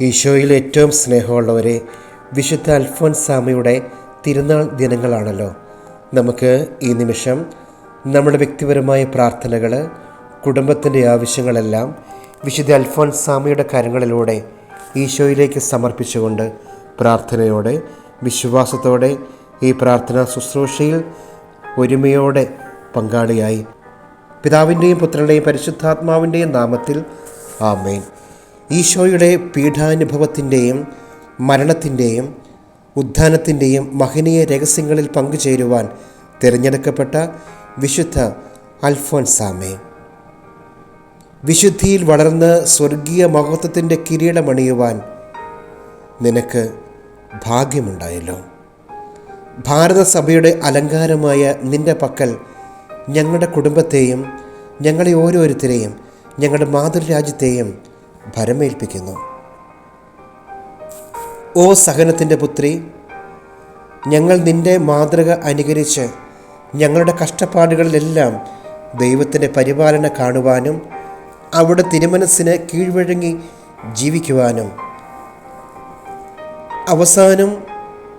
ഈശോയിൽ ഏറ്റവും സ്നേഹമുള്ളവരെ വിശുദ്ധ അൽഫോൻസാമയുടെ തിരുനാൾ ദിനങ്ങളാണല്ലോ. നമുക്ക് ഈ നിമിഷം നമ്മുടെ വ്യക്തിപരമായ പ്രാർത്ഥനകൾ കുടുംബത്തിന്റെ ആവശ്യങ്ങളെല്ലാം വിശുദ്ധ അൽഫോൻസാമയുടെ കരങ്ങളിലൂടെ ഈശോയിലേക്ക് സമർപ്പിച്ചുകൊണ്ട് പ്രാർത്ഥനയോടെ വിശ്വാസത്തോടെ ഈ പ്രാർത്ഥനാ ശുശ്രൂഷയിൽ ഒരുമയോടെ പങ്കാളിയായി. പിതാവിന്റെയും പുത്രന്റെയും പരിശുദ്ധാത്മാവിന്റെയും നാമത്തിൽ ആമേൻ. ഈശോയുടെ പീഠാനുഭവത്തിന്റെയും മരണത്തിന്റെയും ഉദ്ധാനത്തിന്റെയും മഹനീയ രഹസ്യങ്ങളിൽ പങ്കുചേരുവാൻ തിരഞ്ഞെടുക്കപ്പെട്ട വിശുദ്ധ അൽഫോൻസാമേ. വിശുദ്ധിയിൽ വളർന്ന് സ്വർഗീയ മഹത്വത്തിന്റെ കിരീടമണിയുവാൻ നിനക്ക് ഭാഗ്യമുണ്ടായല്ലോ. ഭാരതസഭയുടെ അലങ്കാരമായ നിന്റെ പക്കൽ ഞങ്ങളുടെ കുടുംബത്തെയും ഞങ്ങളെ ഓരോരുത്തരെയും ഞങ്ങളുടെ മാതൃരാജ്യത്തെയും ഭരമേൽപ്പിക്കുന്നു ഓ സഹനത്തിന്റെ പുത്രി ഞങ്ങൾ നിന്റെ മാതൃക അനുകരിച്ച് ഞങ്ങളുടെ കഷ്ടപ്പാടുകളിലെല്ലാം ദൈവത്തിന്റെ പരിപാലന കാണുവാനും അവിടെ തിരുമനസ്സിന് കീഴ്വഴങ്ങി ജീവിക്കുവാനും. അവസാനം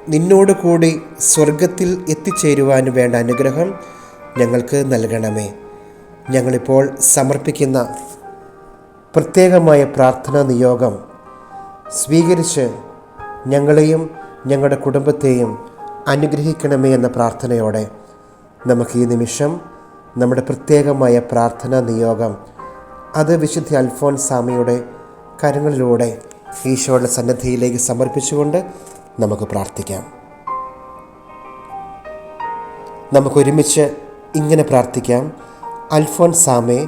നിന്നോട് കൂടി സ്വർഗത്തിൽ എത്തിച്ചേരുവാനും വേണ്ട അനുഗ്രഹം ഞങ്ങൾക്ക് നൽകണമേ. ഞങ്ങളിപ്പോൾ സമർപ്പിക്കുന്ന പ്രത്യേകമായ പ്രാർത്ഥനാ നിയോഗം സ്വീകരിച്ച് ഞങ്ങളെയും ഞങ്ങളുടെ കുടുംബത്തെയും അനുഗ്രഹിക്കണമേ എന്ന പ്രാർത്ഥനയോടെ നമുക്ക് ഈ നിമിഷം നമ്മുടെ പ്രത്യേകമായ പ്രാർത്ഥനാ നിയോഗം അത് വിശുദ്ധ അൽഫോൻസാമയുടെ കരങ്ങളിലൂടെ ഈശോയുടെ സന്നദ്ധിയിലേക്ക് സമർപ്പിച്ചുകൊണ്ട് നമുക്ക് പ്രാർത്ഥിക്കാം. നമുക്കൊരുമിച്ച് ഇങ്ങനെ പ്രാർത്ഥിക്കാം. അൽഫോൻസാമെ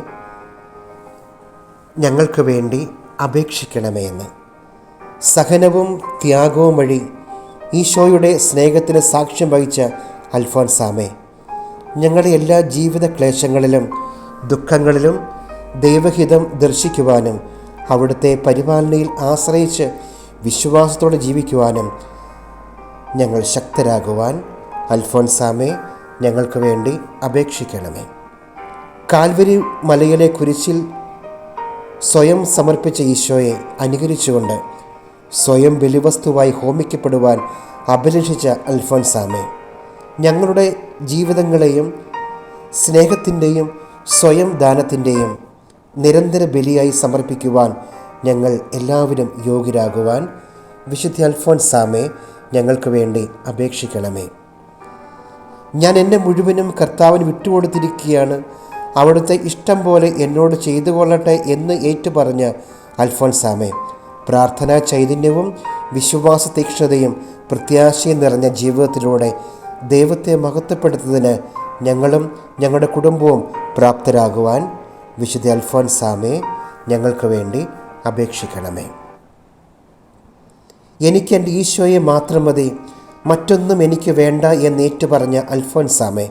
ഞങ്ങൾക്ക് വേണ്ടി അപേക്ഷിക്കണമേ എന്ന് സഹനവും ത്യാഗവും വഴി ഈശോയുടെ സ്നേഹത്തിന് സാക്ഷ്യം വഹിച്ച അൽഫോൻസാമേ ഞങ്ങളുടെ എല്ലാ ജീവിത ക്ലേശങ്ങളിലും ദുഃഖങ്ങളിലും ദൈവഹിതം ദർശിക്കുവാനും അവിടുത്തെ പരിപാലനയിൽ ആശ്രയിച്ച് വിശ്വാസത്തോടെ ജീവിക്കുവാനും ഞങ്ങൾ ശക്തരാകുവാൻ അൽഫോൻസാമെ ഞങ്ങൾക്ക് വേണ്ടി അപേക്ഷിക്കണമേ. കാൽവരി മലയിലെ കുരിശിൽ സ്വയം സമർപ്പിച്ച ഈശോയെ അനുകരിച്ചുകൊണ്ട് സ്വയം ബലിവസ്തുവായി ഹോമിക്കപ്പെടുവാൻ അഭിലഷിച്ച അൽഫോൻസാമേ ഞങ്ങളുടെ ജീവിതങ്ങളെയും സ്നേഹത്തിന്റെയും സ്വയം ദാനത്തിന്റെയും നിരന്തര ബലിയായി സമർപ്പിക്കുവാൻ ഞങ്ങൾ എല്ലാവരും യോഗ്യരാകുവാൻ വിശുദ്ധ അൽഫോൻസാമേ ഞങ്ങൾക്ക് വേണ്ടി അപേക്ഷിക്കണമേ. ഞാൻ എന്നെ മുഴുവനും കർത്താവിന് വിട്ടുകൊടുത്തിരിക്കുകയാണ്. അവിടുത്തെ ഇഷ്ടം പോലെ എന്നോട് ചെയ്തു കൊള്ളട്ടെ എന്ന് ഏറ്റുപറഞ്ഞ അൽഫോൻസാമെ പ്രാർത്ഥനാ ചൈതന്യവും വിശ്വാസ തീക്ഷ്ണതയും പ്രത്യാശയും നിറഞ്ഞ ജീവിതത്തിലൂടെ ദൈവത്തെ മഹത്വപ്പെടുത്തുന്നതിന് ഞങ്ങളും ഞങ്ങളുടെ കുടുംബവും പ്രാപ്തരാകുവാൻ വിശുദ്ധ അൽഫോൻസാമെ ഞങ്ങൾക്ക് വേണ്ടി അപേക്ഷിക്കണമേ. എനിക്ക് എന്റെ ഈശോയെ മാത്രം മതി മറ്റൊന്നും എനിക്ക് വേണ്ട എന്നേറ്റു പറഞ്ഞ അൽഫോൻസാമെ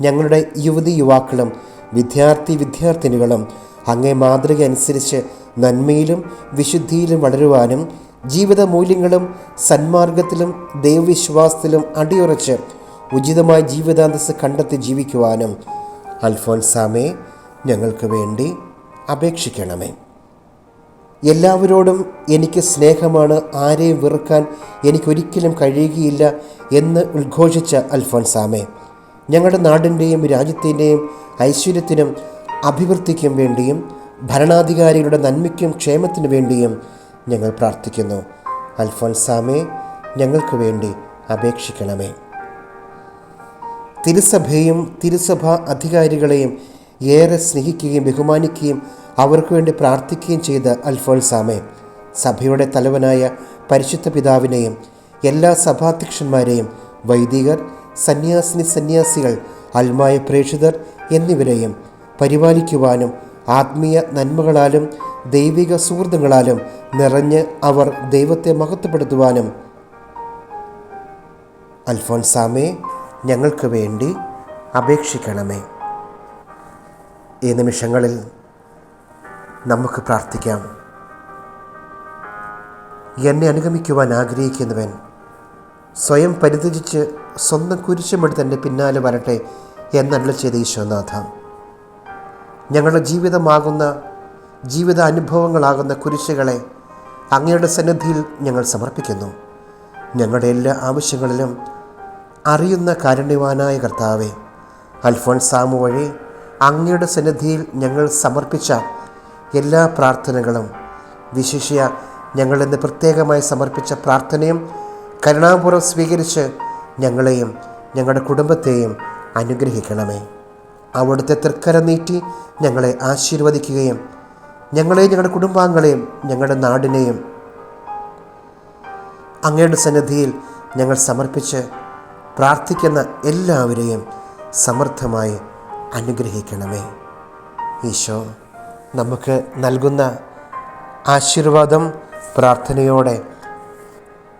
ഞങ്ങളുടെ യുവതി യുവാക്കളും വിദ്യാർത്ഥി വിദ്യാർത്ഥിനികളും അങ്ങേ മാതൃക അനുസരിച്ച് നന്മയിലും വിശുദ്ധിയിലും വളരുവാനും ജീവിത മൂല്യങ്ങളും സന്മാർഗത്തിലും ദൈവവിശ്വാസത്തിലും അടിയുറച്ച് ഉചിതമായ ജീവിതാന്തസ് കണ്ടെത്തി ജീവിക്കുവാനും അൽഫോൻസാമേ ഞങ്ങൾക്ക് വേണ്ടി അപേക്ഷിക്കണമേ. എല്ലാവരോടും എനിക്ക് സ്നേഹമാണ് ആരെയും വെറുക്കാൻ എനിക്കൊരിക്കലും കഴിയുകയില്ല എന്ന് ഉദ്ഘോഷിച്ച അൽഫോൻസാമെ ഞങ്ങളുടെ നാടിന്റെയും രാജ്യത്തിന്റെയും ഐശ്വര്യത്തിനും അഭിവൃദ്ധിക്കും വേണ്ടിയും ഭരണാധികാരികളുടെ നന്മയ്ക്കും ക്ഷേമത്തിനു വേണ്ടിയും ഞങ്ങൾ പ്രാർത്ഥിക്കുന്നു. അൽഫോൻസാമേ ഞങ്ങൾക്ക് വേണ്ടി അപേക്ഷിക്കണമേ. തിരുസഭയും തിരുസഭ അധികാരികളെയും ഏറെ സ്നേഹിക്കുകയും ബഹുമാനിക്കുകയും അവർക്ക് വേണ്ടി പ്രാർത്ഥിക്കുകയും ചെയ്ത അൽഫോൻസാമെ സഭയുടെ തലവനായ പരിശുദ്ധ പിതാവിനെയും എല്ലാ സഭാധ്യക്ഷന്മാരെയും വൈദികർ സന്യാസിനി സന്യാസികൾ അൽമായ പ്രേക്ഷിതർ എന്നിവരെയും പരിപാലിക്കുവാനും ആത്മീയ നന്മകളാലും ദൈവിക സുഹൃത്തുക്കളാലും നിറഞ്ഞ് അവർ ദൈവത്തെ മഹത്വപ്പെടുത്തുവാനും. അൽഫോൻസാമേ ഞങ്ങൾക്ക് വേണ്ടി അപേക്ഷിക്കണമേ. ഈ നിമിഷങ്ങളിൽ നമുക്ക് പ്രാർത്ഥിക്കാം. എന്നെ അനുഗമിക്കുവാൻ ആഗ്രഹിക്കുന്നവൻ സ്വയം പരിതജിച്ച് സ്വന്തം കുരിശുമെടുത്ത് എന്റെ പിന്നാലെ വരട്ടെ എന്നല്ല ചെയ്ത ഈശോനാഥ ഞങ്ങളുടെ ജീവിതമാകുന്ന ജീവിത അനുഭവങ്ങളാകുന്ന കുരിശുകളെ അങ്ങയുടെ സന്നിധിയിൽ ഞങ്ങൾ സമർപ്പിക്കുന്നു. ഞങ്ങളുടെ എല്ലാ ആവശ്യങ്ങളിലും അറിയുന്ന കാരുണ്യവാനായ കർത്താവെ അൽഫോൻസാമു വഴി അങ്ങയുടെ സന്നിധിയിൽ ഞങ്ങൾ സമർപ്പിച്ച എല്ലാ പ്രാർത്ഥനകളും വിശേഷിയ ഞങ്ങളിന്ന് പ്രത്യേകമായി സമർപ്പിച്ച പ്രാർത്ഥനയും കരുണാപൂർവം സ്വീകരിച്ച് ഞങ്ങളെയും ഞങ്ങളുടെ കുടുംബത്തെയും അനുഗ്രഹിക്കണമേ. അവിടുത്തെ തൃക്കര നീട്ടി ഞങ്ങളെ ആശീർവദിക്കുകയും ഞങ്ങളെയും ഞങ്ങളുടെ കുടുംബാംഗങ്ങളെയും ഞങ്ങളുടെ നാടിനെയും അങ്ങയുടെ സന്നിധിയിൽ ഞങ്ങൾ സമർപ്പിച്ച് പ്രാർത്ഥിക്കുന്ന എല്ലാവരെയും സമർത്ഥമായി അനുഗ്രഹിക്കണമേ. ഈശോ നമുക്ക് നൽകുന്ന ആശീർവാദം പ്രാർത്ഥനയോടെ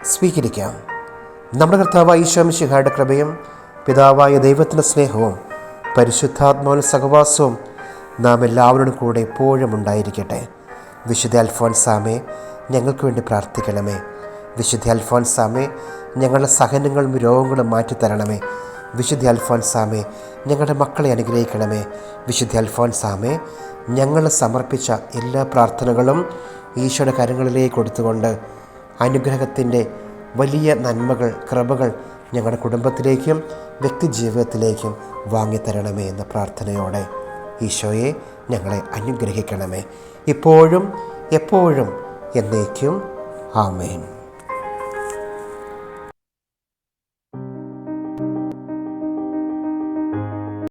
സ്വീകരിക്കാം. നമ്മുടെ കർത്താവായ ഈശോ മിശിഹായുടെ കൃപയും പിതാവായ ദൈവത്തിന്റെ സ്നേഹവും പരിശുദ്ധാത്മാവിന്റെ സഹവാസവും നാം എല്ലാവരോടും കൂടെ എപ്പോഴും ഉണ്ടായിരിക്കട്ടെ. വിശുദ്ധ അൽഫോൻസാമേ ഞങ്ങൾക്ക് വേണ്ടി പ്രാർത്ഥിക്കണമേ. വിശുദ്ധ അൽഫോൻസാമേ ഞങ്ങളുടെ സഹനങ്ങളും രോഗങ്ങളും മാറ്റിത്തരണമേ വിശുദ്ധ അൽഫോൻസാമേ ഞങ്ങളുടെ മക്കളെ അനുഗ്രഹിക്കണമേ. വിശുദ്ധ അൽഫോൻസാമേ ഞങ്ങൾ സമർപ്പിച്ച എല്ലാ പ്രാർത്ഥനകളും ഈശോയുടെ കരങ്ങളിലേക്ക് കൊടുത്തുകൊണ്ട് അനുഗ്രഹത്തിന്റെ വലിയ നന്മകൾ കൃപകൾ ഞങ്ങളുടെ കുടുംബത്തിലേക്കും വ്യക്തി ജീവിതത്തിലേക്കും വാങ്ങിത്തരണമേ എന്ന പ്രാർത്ഥനയോടെ ഈശോയെ ഞങ്ങളെ അനുഗ്രഹിക്കണമേ. ഇപ്പോഴും എപ്പോഴും എന്നേക്കും. ആമേൻ.